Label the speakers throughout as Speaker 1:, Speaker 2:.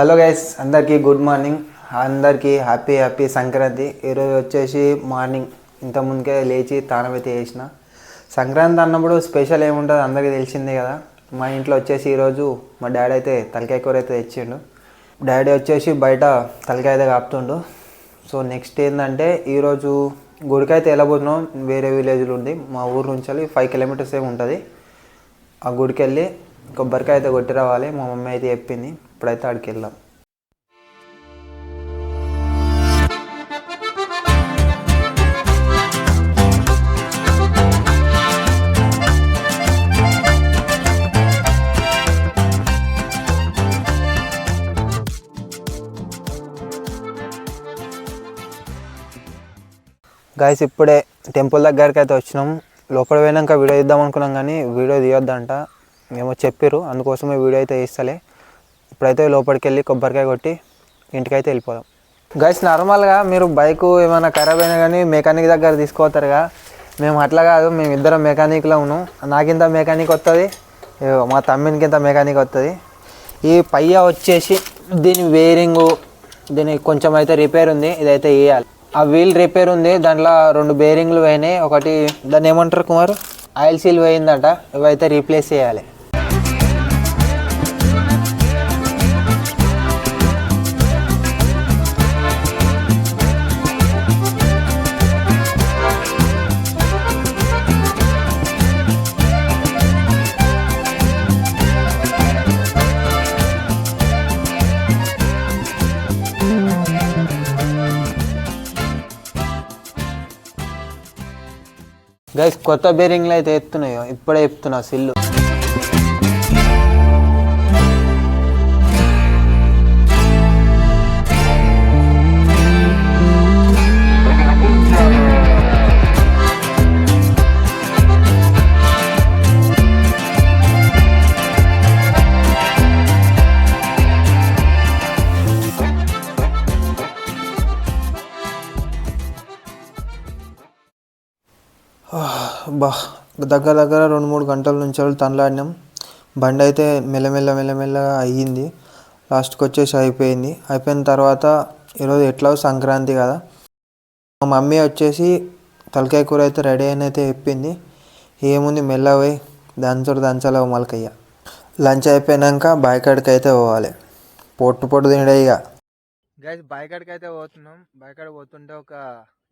Speaker 1: Hello guys అందరికీ good morning. అందరికీ happy happy Sankranti. ఈరోజు వచ్చేసి మార్నింగ్. ఇంతకుముందుకే లేచి తానం అయితే చేసిన. సంక్రాంతి అన్నప్పుడు స్పెషల్ ఏముంటుంది అందరికీ తెలిసిందే కదా. మా ఇంట్లో వచ్చేసి ఈరోజు మా డాడీ అయితే తలకాయ కూర అయితే తెచ్చిండు. డాడీ వచ్చేసి బయట తలకాయ అయితే కాపుతుండు. సో నెక్స్ట్ ఏంటంటే ఈరోజు గుడికి అయితే వెళ్ళబోతున్నాం. వేరే విలేజ్లో ఉంది మా ఊరు నుంచి ఫైవ్ కిలోమీటర్స్ ఏమి ఉంటుంది. ఆ గుడికి వెళ్ళి కొబ్బరికాయ అయితే కొట్టి రావాలి. మా మమ్మీ అయితే చెప్పింది. ఇప్పుడైతే ఆడికి వెళ్దాం గాయస్ ఇప్పుడే టెంపుల్ దగ్గరికి అయితే వచ్చినాం. లోపల పోయినాక వీడియో ఇద్దాం అనుకున్నాం కానీ వీడియో తీయొద్దంట. ఏమో చెప్పారు అందుకోసమే వీడియో అయితే వేస్తలే ఇప్పుడైతే లోపలికి వెళ్ళి కొబ్బరికాయ కొట్టి ఇంటికైతే వెళ్ళిపోదాం. గైస్ నార్మల్గా మీరు బైక్ ఏమైనా ఖరాబ్ అయినా కానీ మెకానిక్ దగ్గర తీసుకోతారుగా మేము అట్లా కాదు మేము ఇద్దరం మెకానిక్లో ఉన్నాం. నాకింత మెకానిక్ వస్తుంది మా తమ్మినికి ఇంత మెకానిక్ వస్తుంది ఈ పయ్య వచ్చేసి దీని వేరింగు దీని కొంచెం అయితే రిపేర్ ఉంది ఇదైతే వేయాలి. ఆ వీల్ రిపేర్ ఉంది దాంట్లో రెండు బేరింగ్లు పోయినాయి. ఒకటి దాన్ని ఏమంటారు కుమార్? ఆయిల్ సీల్ పోయిందట ఇవైతే రీప్లేస్ చేయాలి. గైస్ కొత్త బేరింగ్లు అయితే ఎత్తున్నాయో? ఇప్పుడే చెప్తున్నా సిల్లు. బా దగ్గర దగ్గర రెండు మూడు గంటల నుంచి తనలాడినాం. బండి అయితే మెల్లమెల్ల మెల్లమెల్లగా అయ్యింది. లాస్ట్కి వచ్చేసి అయిపోయింది. అయిపోయిన తర్వాత ఈరోజు ఎట్లా సంక్రాంతి కదా. మా మమ్మీ వచ్చేసి తలకాయ కూర అయితే రెడీ అయిన అయితే చెప్పింది. ఏముంది మెల్లగా పోయి దంచలేవు మలకయ్య. లంచ్ అయిపోయినాక బాయికాడికి అయితే పోవాలి. పొట్టు పొట్టు తినడే ఇక గైస్ బాయికాడికి అయితే పోతున్నాం. బాయికాడ పోతుంటే ఒక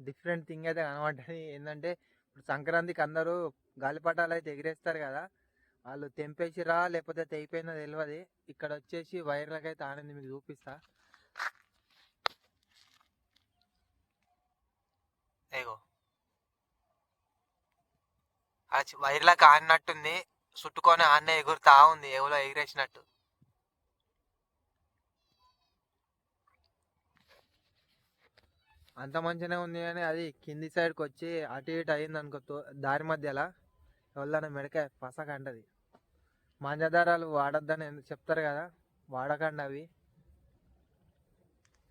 Speaker 1: డిఫరెంట్ థింగ్ అయితే కనబడ్డది. ఏంటంటే ఇప్పుడు సంక్రాంతికి అందరూ గాలిపటాలు అయితే ఎగిరేస్తారు కదా వాళ్ళు తెంపేసిరా లేకపోతే తెగిపోయిందో తెలియదు ఇక్కడ వచ్చేసి వైర్లకు అయితే ఆనంది మీకు చూపిస్తా. ఏగో వైర్లకు ఆడినట్టుంది చుట్టుకొని ఆన్నే ఎగురుతా ఉంది ఎవరో ఎగిరేసినట్టు. అంత మంచిగానే ఉంది కానీ అది కింది సైడ్కి వచ్చి అటు ఇటు అయింది అనుకో తో- దారి మధ్యలో ఎవరిదైనా మెడకాయ పసక అంటది మాంజదారాలు వాడద్దని ఎందుకు చెప్తారు కదా వాడకండి అవి.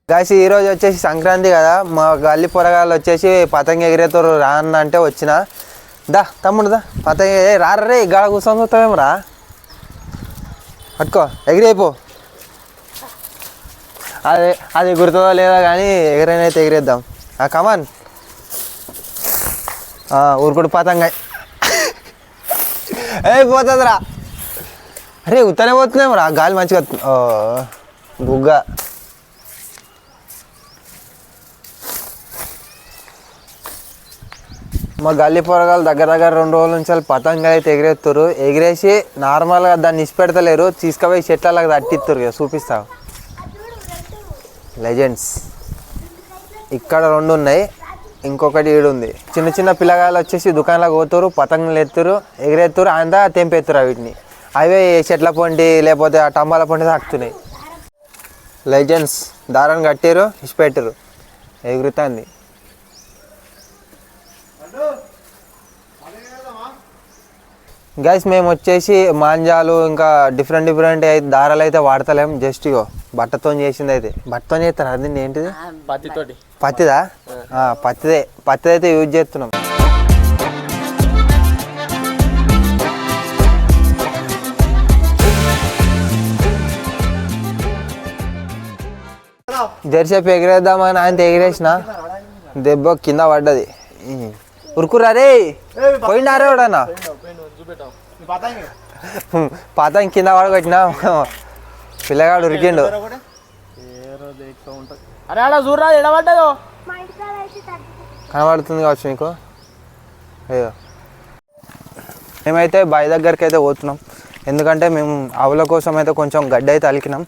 Speaker 1: గాసి ఈరోజు వచ్చేసి సంక్రాంతి కదా మా గల్లి పొరగాళ్ళు వచ్చేసి పతంగ ఎగిరేతారు రా అన్న అంటే వచ్చిన. దా తమ్ముడు దా పతంగ ఏ గాడ కూర్చొని చూస్తావేం రా. పట్టుకో ఎగిరైపో. అది అది గుర్తుందో లేదో కానీ ఎగరైనైతే ఎగిరేద్దాం. ఆ కమాన్ ఊరుకుడు పతంగా ఏ పోతుందిరా. అరే ఉత్తనే పోతున్నాం రా. గాలి మంచిగా ఓ బుగ్గ. మా గల్లీ పొరగాలు దగ్గర దగ్గర రెండు రోజుల నుంచి వాళ్ళు పతంగా అయితే ఎగిరేస్తారు ఎగిరేసి నార్మల్గా దాన్ని ఇసిపెడతలేరు తీసుకుపోయి చెట్లకి తట్టిస్తారు ఇక చూపిస్తావు లెజెండ్స్. ఇక్కడ రెండు ఉన్నాయి ఇంకొకటి ఈడు ఉంది. చిన్న చిన్న పిల్లగాళ్ళు వచ్చేసి దుకాణాలకు పోతారు పతంగులు ఎత్తురు ఎగిరెత్తురు అంతా తెంపెత్తురు వీటిని. అవే చెట్ల పొంటి లేకపోతే ఆ టంబాల పొంటి తాకుతున్నాయి లెజెండ్స్ దారాన్ని కట్టారు ఇచ్చిపెట్టారు ఎగురుతుంది. గైస్ మేము వచ్చేసి మాంజాలు ఇంకా డిఫరెంట్ డిఫరెంట్ దారాలు అయితే వాడతలేం జస్ట్ ఇగో. బట్టతో చేసింది అయితే. బట్టతో చేస్తారు అది ఏంటిది?
Speaker 2: పత్తితోటి.
Speaker 1: పత్తిదా? ఆ, పత్తిదే. పత్తి అయితే యూజ్ చేస్తున్నాం. జెర్సేపు ఎగిరేద్దామని ఆయన ఎగిరేసిన. దెబ్బ కింద పడ్డది. ఉరుకురా రే. పోయినారే ఎవడన్నా? పాత కింద పడగొట్టినా. పిల్లగాడు ఉరికిండు.
Speaker 2: అరే ఆడ చూడరా ఎడబడ్డదో?
Speaker 1: కనబడుతుంది కావచ్చు మీకు? ఏదో మేమైతే బావి దగ్గరికి అయితే పోతున్నాం. ఎందుకంటే మేము ఆవుల కోసం అయితే కొంచెం గడ్డి అయితే అలికినాం.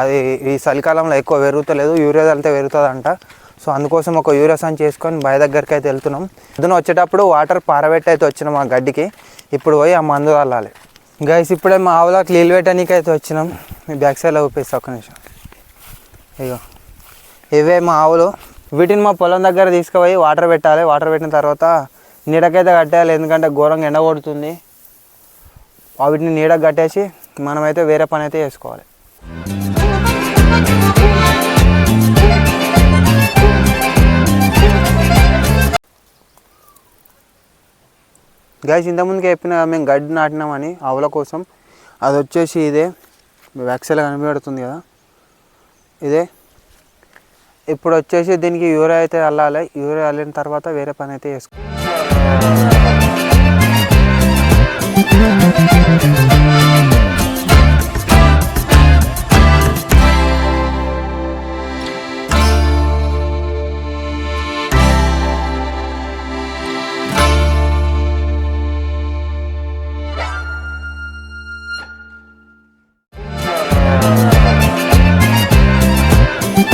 Speaker 1: అది ఈ చలికాలంలో ఎక్కువ పెరుగుతలేదు యూరియా చల్లితే పెరుగుతుందంట. సో అందుకోసం ఒక యూరియా సంచి చేసుకొని బావి దగ్గరికి అయితే వెళ్తున్నాం. పొద్దున వచ్చేటప్పుడు వాటర్ పారబెట్టి అయితే వచ్చినాం ఆ గడ్డికి. ఇప్పుడు పోయి ఆ మందు చల్లాలి గైస్ ఇప్పుడే మా ఆవులకు నీళ్ళు పెట్టడానికి అయితే వచ్చినాం. మీ బ్యాక్ సైడ్లో ఊపిస్తా ఒక్క నిమిషం. ఇగో ఇవే మా ఆవులు. వీటిని మా పొలం దగ్గర తీసుకుపోయి వాటర్ పెట్టాలి. వాటర్ పెట్టిన తర్వాత నీడకైతే కట్టేయాలి. ఎందుకంటే ఘోరంగా ఎండ కొడుతుంది. వాటిని నీడకు కట్టేసి మనమైతే వేరే పని అయితే చేసుకోవాలి. గైస్ ఇంతకుముందుకే చెప్పిన మేము గడ్డి నాటినామని ఆవుల కోసం. అది వచ్చేసి ఇదే. వ్యాక్సిల్ కనిపెడుతుంది కదా. ఇదే. ఇప్పుడు వచ్చేసి దీనికి యూరియా అయితే అల్లాలి. యూరియా అల్లిన తర్వాత వేరే పని అయితే చేసుకో గాయస్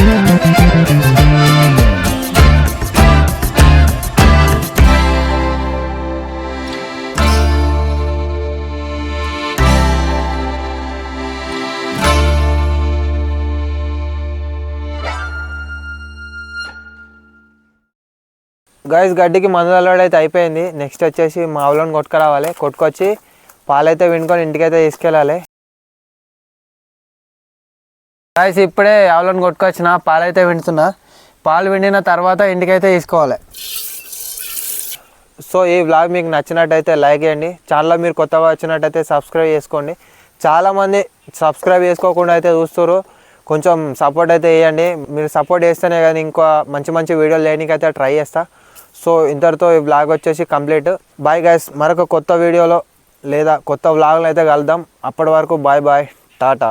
Speaker 1: గడ్డికి మందు అలవాటు అయితే అయిపోయింది. నెక్స్ట్ వచ్చేసి మా ఆవులను కొట్టుకురావాలి. కొట్టుకొచ్చి పాలైతే వినుకొని ఇంటికైతే తీసుకెళ్ళాలి. గాయస్ ఇప్పుడే ఆవులను కొట్టుకొచ్చిన పాలైతే వింటున్నా. పాలు విండిన తర్వాత ఇంటికైతే తీసుకోవాలి. సో ఈ వ్లాగ్ మీకు నచ్చినట్టయితే లైక్ చేయండి. ఛానల్లో మీరు కొత్తగా వచ్చినట్టయితే సబ్స్క్రైబ్ చేసుకోండి. చాలామంది సబ్స్క్రైబ్ చేసుకోకుండా అయితే చూస్తారు కొంచెం సపోర్ట్ అయితే చేయండి మీరు సపోర్ట్ చేస్తేనే కానీ ఇంకో మంచి మంచి వీడియోలు లేనికి అయితే ట్రై చేస్తా. సో ఇంతటితో ఈ బ్లాగ్ వచ్చేసి కంప్లీట్ బాయ్ గైస్ మరొక కొత్త వీడియోలో లేదా కొత్త వ్లాగ్లో అయితే కలుద్దాం. అప్పటి వరకు బాయ్ బాయ్ టాటా